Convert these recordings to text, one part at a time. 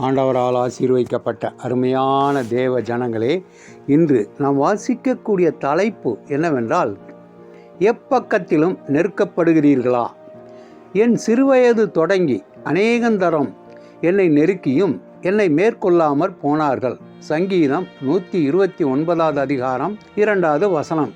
ஆண்டவரால் ஆசீர்வதிக்கப்பட்ட அருமையான தேவ ஜனங்களே இன்று நாம் வாசிக்கக்கூடிய தலைப்பு என்னவென்றால் எப்பக்கத்திலும் நெருக்கப்படுகிறீர்களா? என் சிறுவயது தொடங்கி அநேகந்தரம் என்னை நெருக்கியும் என்னை மேற்கொள்ளாமற் போனார்கள். சங்கீதம் நூற்றி இருபத்தி ஒன்பதாவது அதிகாரம் இரண்டாவது வசனம்.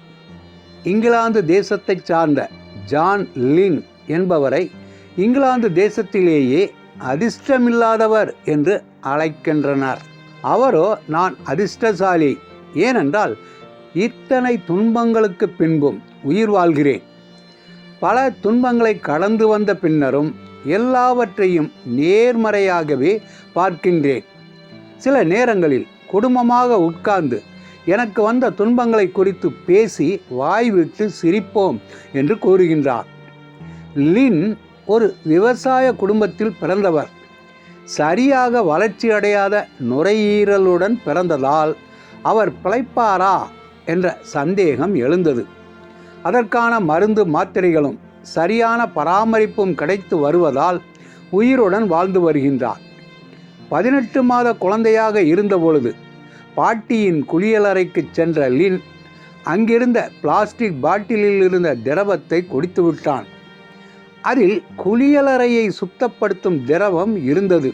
இங்கிலாந்து தேசத்தைச் சார்ந்த ஜான் லின் என்பவரை இங்கிலாந்து தேசத்திலேயே அதிர்ஷ்டமில்லாதவர் என்று அழைக்கின்றனர். அவரோ நான் அதிர்ஷ்டசாலி. ஏனென்றால் இத்தனை துன்பங்களுக்கு பின்பும் உயிர் வாழ்கிறேன். பல துன்பங்களை கடந்து வந்த பின்னரும் எல்லாவற்றையும் நேர்மறையாகவே பார்க்கின்றேன். சில நேரங்களில் குடும்பமாக உட்கார்ந்து எனக்கு வந்த துன்பங்களை குறித்து பேசி வாய்விட்டு சிரிப்போம் என்று கூறுகின்றார். லின் ஒரு விவசாய குடும்பத்தில் பிறந்தவர். சரியாக வளர்ச்சி அடையாத நுரையீரலுடன் பிறந்ததால் அவர் பிழைப்பாரா என்ற சந்தேகம் எழுந்தது. அதற்கான மருந்து மாத்திரைகளும் சரியான பராமரிப்பும் கிடைத்து வருவதால் உயிருடன் வாழ்ந்து வருகின்றார். பதினெட்டு மாத குழந்தையாக இருந்தபொழுது பாட்டியின் குளியலறைக்கு சென்ற லின் அங்கிருந்த பிளாஸ்டிக் பாட்டிலில் இருந்த திரவத்தை குடித்து விட்டான் அதில் குளியலறையை சுத்தப்படுத்தும் திரவம் இருந்தது.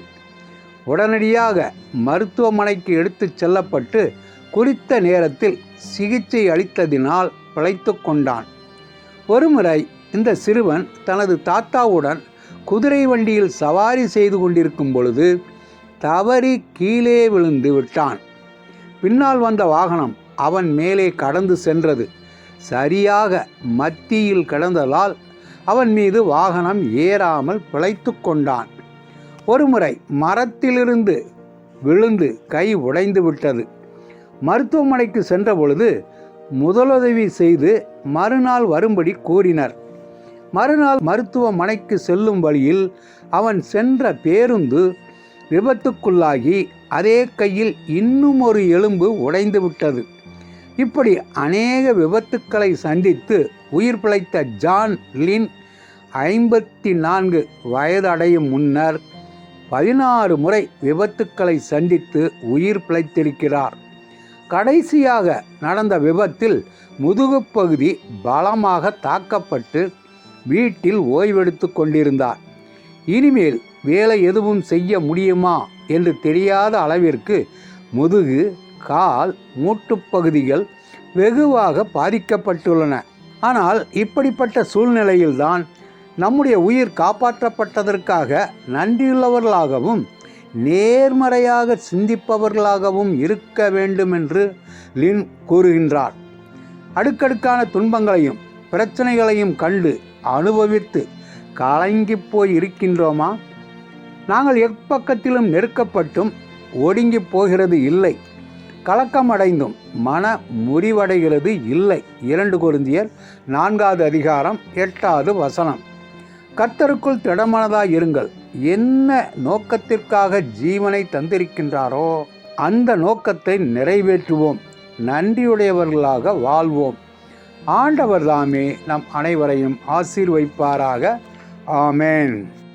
உடனடியாக மருத்துவமனைக்கு எடுத்துச் செல்லப்பட்டு குறித்த நேரத்தில் சிகிச்சை அளித்ததினால் பிழைத்து கொண்டான். ஒருமுறை இந்த சிறுவன் தனது தாத்தாவுடன் குதிரை வண்டியில் சவாரி செய்து கொண்டிருக்கும் பொழுது தவறி கீழே விழுந்து விட்டான். பின்னால் வந்த வாகனம் அவன் மேலே கடந்து சென்றது. சரியாக மத்தியில் கிடந்ததால் அவன் மீது வாகனம் ஏறாமல் பிழைத்து கொண்டான். ஒருமுறை மரத்திலிருந்து விழுந்து கை உடைந்து விட்டது. மருத்துவமனைக்கு சென்ற பொழுது முதலுதவி செய்து மறுநாள் வரும்படி கூறினர். மறுநாள் மருத்துவமனைக்கு செல்லும் வழியில் அவன் சென்ற பேருந்து விபத்துக்குள்ளாகி அதே கையில் இன்னும் ஒரு எலும்பு உடைந்து விட்டது. இப்படி அநேக விபத்துக்களை சந்தித்து உயிர் பிழைத்த ஜான் லின் ஐம்பத்தி நான்கு வயதடையும் முன்னர் பதினாறு முறை விபத்துக்களை சந்தித்து உயிர் பிழைத்திருக்கிறார். கடைசியாக நடந்த விபத்தில் முதுகுப்பகுதி பலமாக தாக்கப்பட்டு வீட்டில் ஓய்வெடுத்து கொண்டிருந்தார். இனிமேல் வேலை எதுவும் செய்ய முடியுமா என்று தெரியாத அளவிற்கு முதுகு கால் மூட்டுப்பகுதிகள் வெகுவாக பாதிக்கப்பட்டுள்ளன. ஆனால் இப்படிப்பட்ட சூழ்நிலையில்தான் நம்முடைய உயிர் காப்பாற்றப்பட்டதற்காக நன்றியுள்ளவர்களாகவும் நேர்மறையாக சிந்திப்பவர்களாகவும் இருக்க வேண்டும் என்று லின் கூறுகின்றார். அடுக்கடுக்கான துன்பங்களையும் பிரச்சனைகளையும் கண்டு அனுபவித்து கலங்கி போய் இருக்கின்றோமா? நாங்கள் எப்பக்கத்திலும் நெருக்கப்பட்டும் ஒடுங்கி போகிறது இல்லை. கலக்கமடைந்தும் மன முறிவடைகிறது இல்லை. இரண்டு குருந்தியர் நான்காவது அதிகாரம் எட்டாவது வசனம். கர்த்தருக்குள் திடமனதாக இருங்கள். என்ன நோக்கத்திற்காக ஜீவனை தந்திருக்கின்றாரோ அந்த நோக்கத்தை நிறைவேற்றுவோம். நன்றியுடையவர்களாக வாழ்வோம். ஆண்டவர் தாமே நம் அனைவரையும் ஆசீர்வைப்பாராக. ஆமேன்.